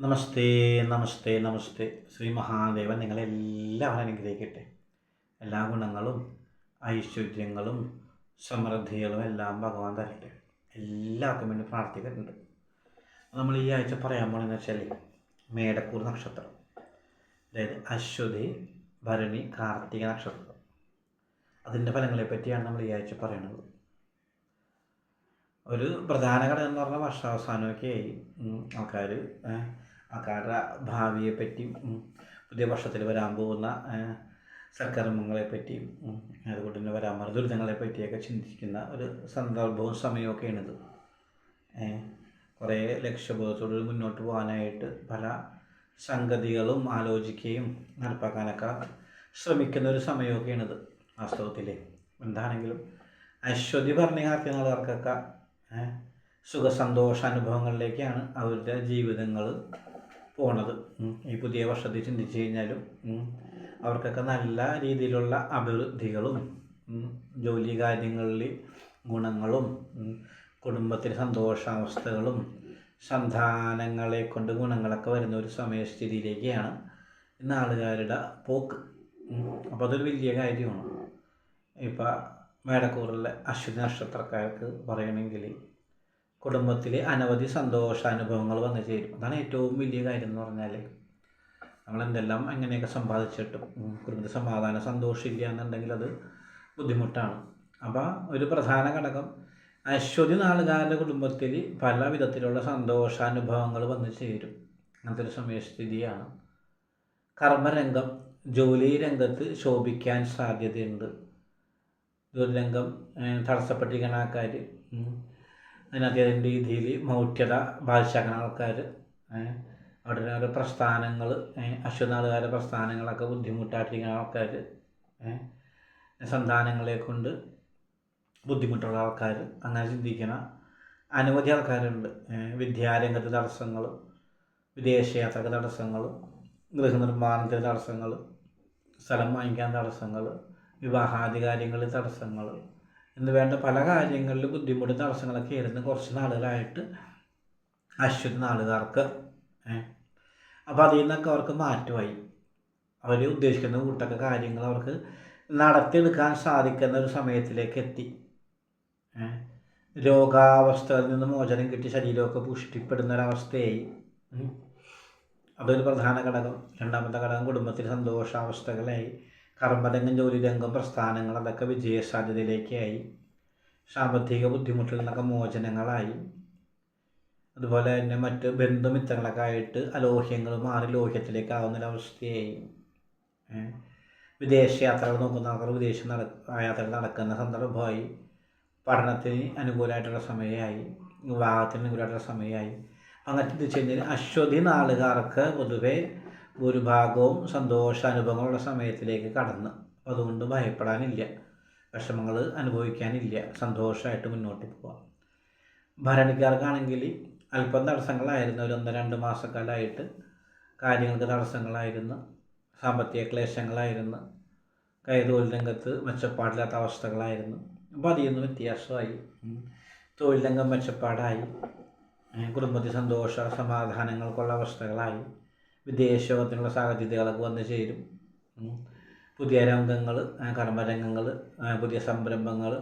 നമസ്തേ നമസ്തേ നമസ്തേ. ശ്രീ മഹാദേവൻ നിങ്ങളെല്ലാവരും അനുഗ്രഹിക്കട്ടെ. എല്ലാ ഗുണങ്ങളും ഐശ്വര്യങ്ങളും സമൃദ്ധികളും എല്ലാം ഭഗവാൻ തരട്ടെ. എല്ലാവർക്കും വേണ്ടി പ്രാർത്ഥിക്കുന്നുണ്ട്. നമ്മൾ ഈ ആഴ്ച പറയാൻ പോണെന്ന് വെച്ചാൽ മേടക്കൂർ നക്ഷത്രം. അതായത് അശ്വതി ഭരണി കാർത്തിക നക്ഷത്രം. അതിന്റെ ഫലങ്ങളെ പറ്റിയാണ് നമ്മൾ ഈ ആഴ്ച പറയുന്നത് ഒരു പ്രധാന ഘടകം എന്ന് പറഞ്ഞാൽ വർഷാവസാനമൊക്കെ ആയി. ആൾക്കാർ ആൾക്കാരുടെ ഭാവിയെ പറ്റിയും പുതിയ വർഷത്തിൽ വരാൻ പോകുന്ന ഏഹ്, സൽക്കർമ്മങ്ങളെ പറ്റിയും ഉം, അതുകൊണ്ട് തന്നെ വരാൻ പോകുന്ന ദുരിതങ്ങളെ പറ്റിയൊക്കെ ചിന്തിക്കുന്ന ഒരു സന്ദർഭവും സമയമൊക്കെയാണിത്. കുറേ ലക്ഷ്യബോധത്തോട് മുന്നോട്ട് പോകാനായിട്ട് പല സംഗതികളും ആലോചിക്കുകയും നടപ്പാക്കാനൊക്കെ ശ്രമിക്കുന്ന ഒരു സമയമൊക്കെയാണിത് വാസ്തവത്തിൽ എന്താണെങ്കിലും അശ്വതി പറഞ്ഞ ആൾക്കാർക്കൊക്കെ സുഖസന്തോഷ അനുഭവങ്ങളിലേക്കാണ് അവരുടെ ജീവിതങ്ങൾ പോണത്. ഈ പുതിയ വർഷത്തിൽ ചിന്തിച്ചു കഴിഞ്ഞാലും അവർക്കൊക്കെ നല്ല രീതിയിലുള്ള അഭിവൃദ്ധികളും ജോലി കാര്യങ്ങളിൽ ഗുണങ്ങളും കുടുംബത്തിൽ സന്തോഷാവസ്ഥകളും സന്താനങ്ങളെ കൊണ്ട് ഗുണങ്ങളൊക്കെ വരുന്ന ഒരു സമയസ്ഥിതിയിലേക്കാണ് ഇന്ന് ആളുകാരുടെ പോക്ക്. അപ്പോൾ അതൊരു വലിയ കാര്യമാണ്. ഇപ്പം മേടക്കൂറിലെ അശ്വതി നക്ഷത്രക്കാർക്ക് പറയണമെങ്കിൽ കുടുംബത്തിൽ അനവധി സന്തോഷാനുഭവങ്ങൾ വന്നു ചേരും. അതാണ് ഏറ്റവും വലിയ കാര്യം എന്ന് പറഞ്ഞാൽ നമ്മൾ എന്തെല്ലാം അങ്ങനെയൊക്കെ സമ്പാദിച്ചിട്ടും കുടുംബത്തിൽ സമാധാനം സന്തോഷമില്ല എന്നുണ്ടെങ്കിൽ അത് ബുദ്ധിമുട്ടാണ്. അപ്പോൾ ഒരു പ്രധാന ഘടകം അശ്വതി നാളുകാരുടെ കുടുംബത്തിൽ പല വിധത്തിലുള്ള സന്തോഷാനുഭവങ്ങൾ വന്നു ചേരും. അങ്ങനത്തെ ഒരു സമയസ്ഥിതിയാണ് കർമ്മരംഗം ജോലി രംഗത്ത് ശോഭിക്കാൻ സാധ്യതയുണ്ട്. ജോലി രംഗം തടസ്സപ്പെട്ടിരിക്കുന്ന ആൾക്കാർ അതിനകത്ത് രീതിയിൽ മൗഢ്യത ബാധിച്ചാക്കണ ആൾക്കാർ അവിടെ ഓരോ പ്രസ്ഥാനങ്ങൾ അശ്വനാളുകാരുടെ പ്രസ്ഥാനങ്ങളൊക്കെ ബുദ്ധിമുട്ടായിട്ടിരിക്കുന്ന ആൾക്കാർ സന്താനങ്ങളെ കൊണ്ട് ബുദ്ധിമുട്ടുള്ള ആൾക്കാർ അങ്ങനെ ചിന്തിക്കുന്ന അനവധി ആൾക്കാരുണ്ട്. വിദ്യാരംഗത്തെ തടസ്സങ്ങൾ വിദേശയാത്രക്ക് തടസ്സങ്ങൾ ഗൃഹനിർമ്മാണത്തിന് തടസ്സങ്ങൾ സ്ഥലം വാങ്ങിക്കാൻ തടസ്സങ്ങൾ വിവാഹാദി കാര്യങ്ങളിൽ തടസ്സങ്ങൾ എന്ന് വേണ്ട പല കാര്യങ്ങളിൽ ബുദ്ധിമുട്ട് തടസ്സങ്ങളൊക്കെ ആയിരുന്നു. കുറച്ച് നാളുകളായിട്ട് അശ്വതി നാളുകാർക്ക് അപ്പോൾ അതിൽ നിന്നൊക്കെ അവർക്ക് മാറ്റമായി. അവർ ഉദ്ദേശിക്കുന്ന കൂട്ടൊക്കെ കാര്യങ്ങൾ അവർക്ക് നടത്തിയെടുക്കാൻ സാധിക്കുന്ന ഒരു സമയത്തിലേക്ക് എത്തി രോഗാവസ്ഥയിൽ നിന്ന് മോചനം കിട്ടി ശരീരമൊക്കെ പുഷ്ടിപ്പെടുന്ന ഒരവസ്ഥയായി. അതൊരു പ്രധാന ഘടകം. രണ്ടാമത്തെ ഘടകം കുടുംബത്തിൽ സന്തോഷാവസ്ഥകളായി. കർമ്മരംഗം ജോലി രംഗം പ്രസ്ഥാനങ്ങൾ അതൊക്കെ വിജയസാധ്യതയിലേക്കായി. സാമ്പത്തിക ബുദ്ധിമുട്ടിൽ നിന്നൊക്കെ മോചനങ്ങളായി. അതുപോലെ തന്നെ മറ്റ് ബന്ധുമിത്രങ്ങളൊക്കെ ആയിട്ട് അലോഹ്യങ്ങൾ മാറി ലോഹ്യത്തിലേക്ക് ആവുന്നൊരവസ്ഥയായി വിദേശ യാത്രകൾ നോക്കുന്ന ആൾക്കാർ വിദേശ നട യാത്രകൾ നടക്കുന്ന സന്ദർഭമായി. പഠനത്തിന് അനുകൂലമായിട്ടുള്ള സമയമായി. വിവാഹത്തിന് അനുകൂലമായിട്ടുള്ള സമയമായി. അങ്ങനെ ചിന്തിച്ചു കഴിഞ്ഞാൽ അശ്വതി നാളുകാർക്ക് പൊതുവെ ഭൂരിഭാഗവും സന്തോഷാനുഭവങ്ങളുള്ള സമയത്തിലേക്ക് കടന്ന്. അതുകൊണ്ട് ഭയപ്പെടാനില്ല. വിഷമങ്ങൾ അനുഭവിക്കാനില്ല. സന്തോഷമായിട്ട് മുന്നോട്ട് പോവാം. ഭരണിക്കാർക്കാണെങ്കിൽ അല്പം തടസ്സങ്ങളായിരുന്നു. ഒരു ഒന്ന് രണ്ട് മാസക്കാലമായിട്ട് കാര്യങ്ങൾക്ക് തടസ്സങ്ങളായിരുന്നു. സാമ്പത്തിക ക്ലേശങ്ങളായിരുന്നു. കൈതൊഴിൽ രംഗത്ത് മെച്ചപ്പാടില്ലാത്ത അവസ്ഥകളായിരുന്നു. അപ്പോൾ അതിൽ നിന്ന് വ്യത്യാസമായി. തൊഴിൽ രംഗം മെച്ചപ്പാടായി. കുടുംബത്തിൽ സന്തോഷ സമാധാനങ്ങൾക്കുള്ള അവസ്ഥകളായി. വിദേശത്തിനുള്ള സാധ്യതകളൊക്കെ വന്നു ചേരും. പുതിയ രംഗങ്ങൾ കർമ്മരംഗങ്ങൾ പുതിയ സംരംഭങ്ങൾ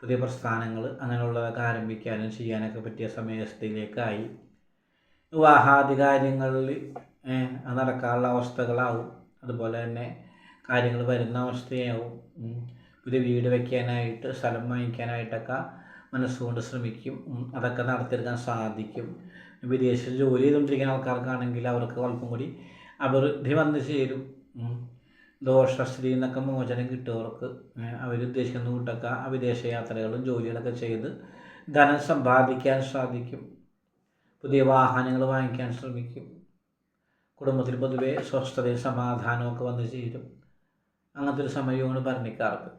പുതിയ പ്രസ്ഥാനങ്ങൾ അങ്ങനെയുള്ളതൊക്കെ ആരംഭിക്കാനും ചെയ്യാനൊക്കെ പറ്റിയ സമയസ്ഥയിലേക്കായി വിവാഹാദി കാര്യങ്ങളിൽ നടക്കാനുള്ള അവസ്ഥകളാവും. അതുപോലെ തന്നെ കാര്യങ്ങൾ വരുന്ന അവസ്ഥയാവും. പുതിയ വീട് വയ്ക്കാനായിട്ട് സ്ഥലം വാങ്ങിക്കാനായിട്ടൊക്കെ മനസ്സുകൊണ്ട് ശ്രമിക്കും. അതൊക്കെ നടത്തിയെടുക്കാൻ സാധിക്കും. വിദേശത്ത് ജോലി ചെയ്തുകൊണ്ടിരിക്കുന്ന ആൾക്കാർക്കാണെങ്കിൽ അവർക്ക് അല്പം കൂടി അഭിവൃദ്ധി വന്നു ചേരും. ദോഷശ്രീ എന്നൊക്കെ മോചനം കിട്ടുന്നവർക്ക് അവരുദ്ദേശിക്കുന്ന കൂട്ടൊക്കെ വിദേശ യാത്രകളും ജോലികളൊക്കെ ചെയ്ത് ധനം സമ്പാദിക്കാൻ സാധിക്കും. പുതിയ വാഹനങ്ങൾ വാങ്ങിക്കാൻ ശ്രമിക്കും. കുടുംബത്തിൽ പൊതുവെ സ്വസ്ഥതയും സമാധാനമൊക്കെ വന്നു ചേരും. അങ്ങനത്തെ ഒരു സമയമാണ് ഭരണിക്കാർക്ക്.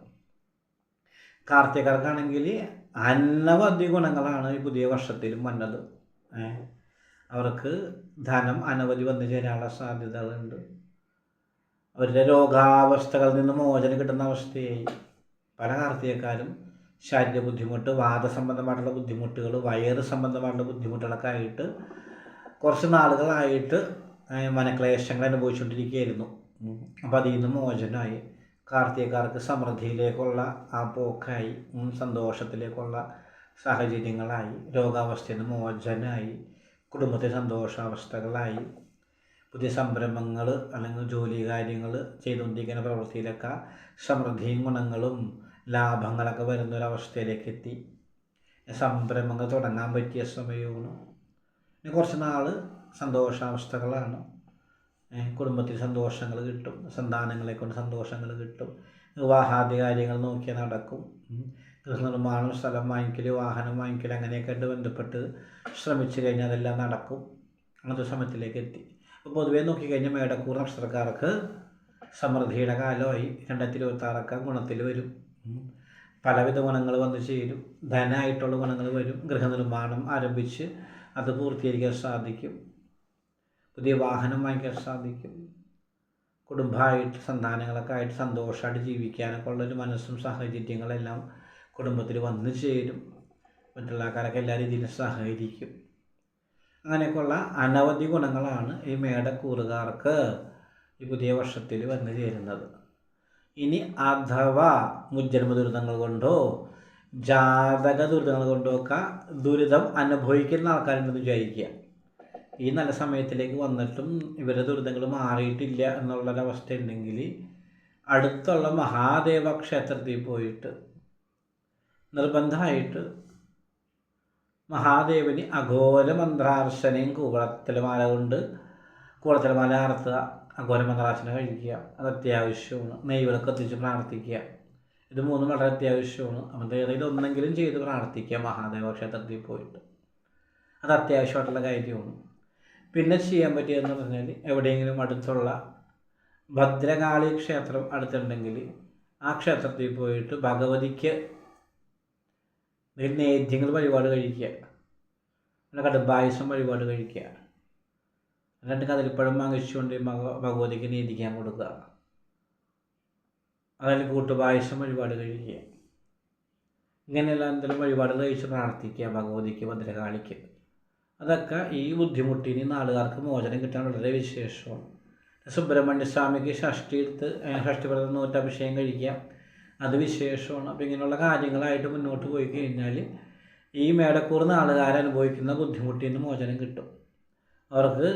കാർത്തികർക്കാണെങ്കിൽ അനവധി ഗുണങ്ങളാണ് ഈ പുതിയ വർഷത്തിലും വന്നത്? അവർക്ക് ധനം അനവധി വന്നു ചേരാനുള്ള സാധ്യതകളുണ്ട്. അവരുടെ രോഗാവസ്ഥകളിൽ നിന്ന് മോചനം കിട്ടുന്ന അവസ്ഥയായി. പല കാർത്തികക്കാരും ശാരീരിക ബുദ്ധിമുട്ട് വാദസംബന്ധമായിട്ടുള്ള ബുദ്ധിമുട്ടുകൾ വയറ് സംബന്ധമായിട്ടുള്ള ബുദ്ധിമുട്ടുകളൊക്കെ ആയിട്ട് കുറച്ച് നാളുകളായിട്ട് മനക്ലേശങ്ങൾ അനുഭവിച്ചുകൊണ്ടിരിക്കുകയായിരുന്നു. അപ്പോൾ അതിൽ നിന്ന് മോചനമായി. കാർത്തികക്കാർക്ക് സമൃദ്ധിയിലേക്കുള്ള ആ പോക്കായി. സന്തോഷത്തിലേക്കുള്ള സാഹചര്യങ്ങളായി രോഗാവസ്ഥയിൽ നിന്ന് മോചനമായി കുടുംബത്തെ സന്തോഷാവസ്ഥകളായി പുതിയ സംരംഭങ്ങൾ അല്ലെങ്കിൽ ജോലി കാര്യങ്ങൾ ചെയ്തുകൊണ്ടിരിക്കുന്ന പ്രവൃത്തിയിലൊക്കെ സമൃദ്ധിയും ഗുണങ്ങളും ലാഭങ്ങളൊക്കെ വരുന്ന ഒരവസ്ഥയിലേക്ക് എത്തി. സംരംഭങ്ങൾ തുടങ്ങാൻ പറ്റിയ സമയമാണ്. പിന്നെ കുറച്ച് നാൾ സന്തോഷാവസ്ഥകളാണ്. കുടുംബത്തിൽ സന്തോഷങ്ങൾ കിട്ടും സന്താനങ്ങളെ കൊണ്ട് സന്തോഷങ്ങൾ കിട്ടും വിവാഹാദി കാര്യങ്ങൾ നോക്കിയാൽ നടക്കും. ഉം. ഗൃഹനിർമ്മാണം സ്ഥലം വാങ്ങിക്കൽ വാഹനം വാങ്ങിക്കൽ അങ്ങനെയൊക്കെ ആയിട്ട് ബന്ധപ്പെട്ട് ശ്രമിച്ചു കഴിഞ്ഞാൽ അതെല്ലാം നടക്കും. അങ്ങനത്തെ സമയത്തിലേക്ക് എത്തി. അപ്പോൾ പൊതുവേ നോക്കിക്കഴിഞ്ഞാൽ മേടക്കൂർ നക്ഷത്രക്കാർക്ക് സമൃദ്ധിയുടെ കാലമായി രണ്ടായിരത്തി ഇരുപത്തി ആറൊക്കെ ഗുണത്തിൽ വരും. പലവിധ ഗുണങ്ങൾ വന്നു ചേരും. ധനമായിട്ടുള്ള ഗുണങ്ങൾ വരും. ഗൃഹനിർമ്മാണം ആരംഭിച്ച് അത് പൂർത്തീകരിക്കാൻ സാധിക്കും. പുതിയ വാഹനം വാങ്ങിക്കാൻ സാധിക്കും. കുടുംബമായിട്ട് സന്താനങ്ങളൊക്കെ ആയിട്ട് സന്തോഷമായിട്ട് ജീവിക്കാനൊക്കെ ഉള്ളൊരു മനസ്സും സാഹചര്യങ്ങളെല്ലാം കുടുംബത്തിൽ വന്നു ചേരും. മറ്റുള്ള ആൾക്കാരൊക്കെ എല്ലാ രീതിയിലും സഹകരിക്കും. അങ്ങനെയൊക്കെയുള്ള അനവധി ഗുണങ്ങളാണ് ഈ മേടക്കൂറുകാർക്ക് ഈ പുതിയ വർഷത്തിൽ വന്നു ചേരുന്നത്. ഇനി അഥവാ മുജ്ജന്മ ദുരിതങ്ങൾ കൊണ്ടോ ജാതക ദുരിതങ്ങൾ കൊണ്ടോ ഒക്കെ ദുരിതം അനുഭവിക്കുന്ന ആൾക്കാരുണ്ടെന്ന് വിചാരിക്കുക. ഈ നല്ല സമയത്തിലേക്ക് വന്നിട്ടും ഇവരുടെ ദുരിതങ്ങൾ മാറിയിട്ടില്ല എന്നുള്ളൊരവസ്ഥ ഉണ്ടെങ്കിൽ അടുത്തുള്ള മഹാദേവ ക്ഷേത്രത്തിൽ പോയിട്ട് നിർബന്ധമായിട്ട് മഹാദേവന് അഘോര മന്ത്രാർച്ചനയും കൂവളത്തിലമാല കൊണ്ട് കൂവളത്തിലമാല നടത്തുക അഘോര മന്ത്രാർച്ചന കഴിക്കുക. അത് അത്യാവശ്യമാണ്. നെയ്വിളക്ക് എത്തിച്ച് പ്രാർത്ഥിക്കുക. ഇത് മൂന്നും വളരെ അത്യാവശ്യമാണ്. അപ്പം ഏതെങ്കിലും ഒന്നെങ്കിലും ചെയ്ത് പ്രാർത്ഥിക്കുക മഹാദേവ ക്ഷേത്രത്തിൽ പോയിട്ട്. അത് അത്യാവശ്യമായിട്ടുള്ള കാര്യമാണ്. പിന്നെ ചെയ്യാൻ പറ്റിയതെന്ന് പറഞ്ഞാൽ എവിടെയെങ്കിലും അടുത്തുള്ള ഭദ്രകാളി ക്ഷേത്രം അടുത്തുണ്ടെങ്കിൽ ആ ക്ഷേത്രത്തിൽ പോയിട്ട് ഭഗവതിക്ക് നേദ്യങ്ങൾ വഴിപാട് കഴിക്കുക. അല്ല കടുംബായുസം വഴിപാട് കഴിക്കുക. രണ്ട് കതിരിപ്പഴം വാങ്ങിച്ചുകൊണ്ട് മക ഭഗവതിക്ക് നീതിക്കാൻ കൊടുക്കുക. അതിൽ കൂട്ടുപായസം വഴിപാട് കഴിക്കുക. ഇങ്ങനെയുള്ള എന്തെങ്കിലും വഴിപാട് കഴിച്ച് പ്രാർത്ഥിക്കുക ഭഗവതിക്ക് ഭദ്രകാളിക്ക് അതൊക്കെ ഈ ബുദ്ധിമുട്ടിന് നാളുകാർക്ക് മോചനം കിട്ടാൻ വളരെ വിശേഷമാണ്. സുബ്രഹ്മണ്യ സ്വാമിക്ക് ഷഷ്ടി എടുത്ത് ഷഷ്ടിപ്രദം നൂറ്റഭിഷേകം കഴിക്കുക. അത് വിശേഷമാണ്. അപ്പോൾ ഇങ്ങനെയുള്ള കാര്യങ്ങളായിട്ട് മുന്നോട്ട് പോയി കഴിഞ്ഞാൽ ഈ മേടക്കൂർ നാളുകാർ അനുഭവിക്കുന്ന ബുദ്ധിമുട്ടിൽ നിന്ന് മോചനം കിട്ടും. അവർക്ക്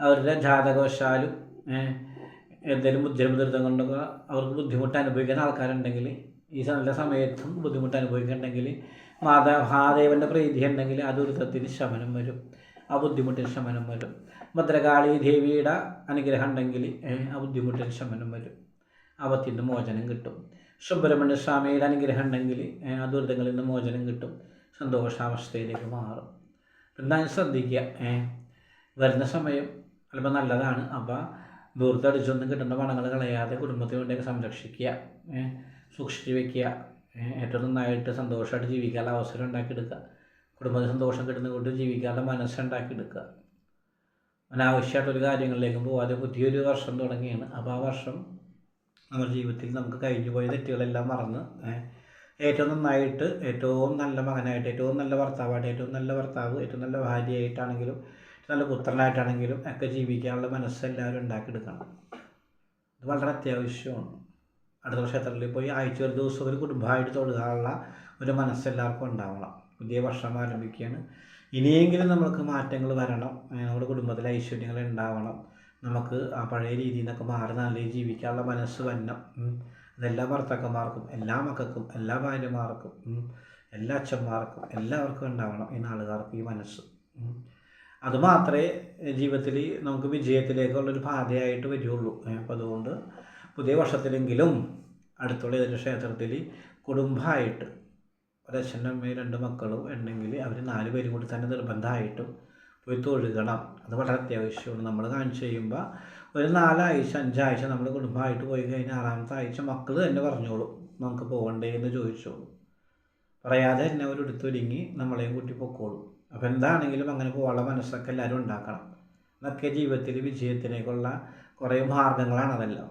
അവരുടെ ജാതകവശാലും എന്തെങ്കിലും ദുരിതം കൊണ്ടൊക്കെ അവർക്ക് ബുദ്ധിമുട്ട് അനുഭവിക്കുന്ന ആൾക്കാരുണ്ടെങ്കിൽ ഈ നല്ല സമയത്തും ബുദ്ധിമുട്ട് അനുഭവിക്കുന്നുണ്ടെങ്കിൽ മാതാ മഹാദേവന്റെ പ്രീതി ഉണ്ടെങ്കിൽ ആ ദുരിതത്തിന് ശമനം വരും. ആ ബുദ്ധിമുട്ടിന് ശമനം വരും. ഭദ്രകാളി ദേവിയുടെ അനുഗ്രഹം ഉണ്ടെങ്കിൽ ആ ബുദ്ധിമുട്ടിന് ശമനം വരും. ആപത്തിന്റെ മോചനം കിട്ടും. സുബ്രഹ്മണ്യ സ്വാമിയുടെ അനുഗ്രഹം ഉണ്ടെങ്കിൽ ആ ദുരിതങ്ങളിൽ നിന്ന് മോചനം കിട്ടും. സന്തോഷാവസ്ഥയിലേക്ക് മാറും. എന്തായാലും ശ്രദ്ധിക്കുക വരുന്ന സമയം അല്പം നല്ലതാണ്. അപ്പോൾ ദൂരത്തടിച്ചൊന്നും കിട്ടുന്ന പണങ്ങൾ കളയാതെ കുടുംബത്തിന് വേണ്ടിയൊക്കെ സംരക്ഷിക്കുക സൂക്ഷിച്ചു വെക്കുക ഏറ്റവും നന്നായിട്ട് സന്തോഷമായിട്ട് ജീവിക്കാനുള്ള അവസരം ഉണ്ടാക്കിയെടുക്കുക. കുടുംബത്തിന് സന്തോഷം കിട്ടുന്ന കൊണ്ട് ജീവിക്കാനുള്ള മനസ്സുണ്ടാക്കിയെടുക്കുക അനാവശ്യമായിട്ടൊരു കാര്യങ്ങളിലേക്കും പോകാതെ പുതിയൊരു വർഷം തുടങ്ങിയാണ്. അപ്പോൾ ആ വർഷം നമ്മുടെ ജീവിതത്തിൽ നമുക്ക് കഴിഞ്ഞു പോയ തെറ്റുകളെല്ലാം മറന്ന് ഏറ്റവും നന്നായിട്ട് ഏറ്റവും നല്ല മകനായിട്ട് ഏറ്റവും നല്ല ഭർത്താവായിട്ട് ഏറ്റവും നല്ല ഭർത്താവ് ഏറ്റവും നല്ല ഭാര്യയായിട്ടാണെങ്കിലും നല്ല പുത്രനായിട്ടാണെങ്കിലും ഒക്കെ ജീവിക്കാനുള്ള മനസ്സ് എല്ലാവരും ഉണ്ടാക്കിയെടുക്കണം. ഇത് വളരെ അത്യാവശ്യമാണ്. അടുത്ത ക്ഷേത്രത്തിൽ പോയി ആഴ്ച ഒരു ദിവസം ഒരു കുടുംബമായിട്ട് തൊടുകാനുള്ള ഒരു മനസ്സ് എല്ലാവർക്കും ഉണ്ടാവണം. പുതിയ വർഷം ആരംഭിക്കുകയാണ്. ഇനിയെങ്കിലും നമ്മൾക്ക് മാറ്റങ്ങൾ വരണം. നമ്മുടെ കുടുംബത്തിൽ ഐശ്വര്യങ്ങൾ ഉണ്ടാവണം. നമുക്ക് ആ പഴയ രീതിയിൽ നിന്നൊക്കെ മാറി നല്ല ജീവിക്കാനുള്ള മനസ്സ് വരണം അതെല്ലാ ഭർത്താക്കന്മാർക്കും എല്ലാ മക്കൾക്കും എല്ലാ ഭാര്യമാർക്കും എല്ലാ അച്ഛന്മാർക്കും എല്ലാവർക്കും ഉണ്ടാവണം ഈ നാളുകാർക്ക് ഈ മനസ്സ്. അതുമാത്രമേ ജീവിതത്തിൽ നമുക്ക് വിജയത്തിലേക്കുള്ളൊരു പാതയായിട്ട് വരികയുള്ളൂ അപ്പോൾ അതുകൊണ്ട് പുതിയ വർഷത്തിലെങ്കിലും അടുത്തുള്ള ഏതൊരു ക്ഷേത്രത്തിൽ കുടുംബമായിട്ട് ഒരച്ഛനും അമ്മയും രണ്ട് മക്കളും ഉണ്ടെങ്കിൽ അവർ നാല് പേരും കൂടി തന്നെ നിർബന്ധമായിട്ടും പോയി തൊഴുകണം. അത് വളരെ അത്യാവശ്യമാണ്. നമ്മൾ കാണിച്ചു കഴിയുമ്പോൾ ഒരു നാലാഴ്ച അഞ്ചാഴ്ച നമ്മൾ കുടുംബമായിട്ട് പോയി കഴിഞ്ഞാൽ ആറാമത്തെ ആഴ്ച മക്കൾ തന്നെ പറഞ്ഞോളൂ. നമുക്ക് പോകണ്ടേ എന്ന് ചോദിച്ചോളൂ. പറയാതെ തന്നെ അവർ എടുത്തൊരുങ്ങി നമ്മളെയും കൂട്ടി പൊക്കോളും. അപ്പോൾ എന്താണെങ്കിലും അങ്ങനെ പോകാനുള്ള മനസ്സൊക്കെ എല്ലാവരും ഉണ്ടാക്കണം. അതൊക്കെ ജീവിതത്തിൽ വിജയത്തിലേക്കുള്ള കുറേ മാർഗങ്ങളാണ് അതെല്ലാം.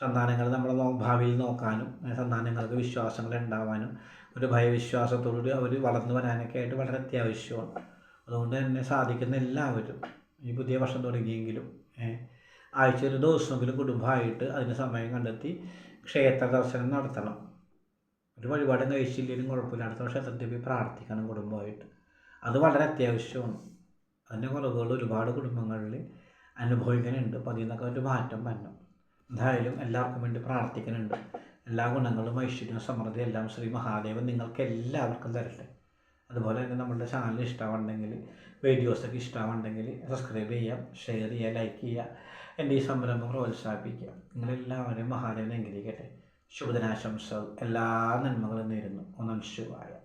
സന്താനങ്ങൾ നമ്മൾ നോ ഭാവിയിൽ നോക്കാനും സന്താനങ്ങൾക്ക് വിശ്വാസങ്ങൾ ഉണ്ടാവാനും ഒരു ഭയവിശ്വാസത്തോടുകൂടി അവർ വളർന്നു വരാനൊക്കെ ആയിട്ട് വളരെ അത്യാവശ്യമാണ്. അതുകൊണ്ട് തന്നെ സാധിക്കുന്ന എല്ലാവരും ഈ പുതിയ വർഷം തുടങ്ങിയെങ്കിലും ആഴ്ച ഒരു ദിവസമെങ്കിലും കുടുംബമായിട്ട് അതിന് സമയം കണ്ടെത്തി ക്ഷേത്ര ദർശനം നടത്തണം. ഒരു വഴിപാടും കഴിച്ചില്ലെങ്കിലും കുഴപ്പമില്ല. അടുത്ത ക്ഷേത്രത്തിൽ പോയി പ്രാർത്ഥിക്കണം കുടുംബമായിട്ട്. അത് വളരെ അത്യാവശ്യമാണ്. അതിന്റെ കുറവുകൾ ഒരുപാട് കുടുംബങ്ങളിൽ അനുഭവിക്കുന്നുണ്ട്. അപ്പോൾ അതിൽ നിന്നൊക്കെ ഒരു മാറ്റം വരണം. എന്തായാലും എല്ലാവർക്കും വേണ്ടി പ്രാർത്ഥിക്കുന്നുണ്ട്. എല്ലാ ഗുണങ്ങളും ഐശ്വര്യവും സമൃദ്ധിയും എല്ലാം ശ്രീ മഹാദേവൻ നിങ്ങൾക്ക് എല്ലാവർക്കും തരട്ടെ. അതുപോലെ തന്നെ നമ്മുടെ ചാനൽ ഇഷ്ടമുണ്ടെങ്കിൽ വീഡിയോസൊക്കെ ഇഷ്ടമുണ്ടെങ്കിൽ സബ്സ്ക്രൈബ് ചെയ്യാം ഷെയർ ചെയ്യുക ലൈക്ക് ചെയ്യുക എന്റെ ഈ സംരംഭം പ്രോത്സാഹിപ്പിക്കുക. നിങ്ങളെല്ലാവരും മഹാദേവനെ അനുഗ്രഹിക്കട്ടെ. ശുഭദിനാശംസകൾ. എല്ലാ നന്മകളും നേരുന്നു. ഒന്നും ശിവായ.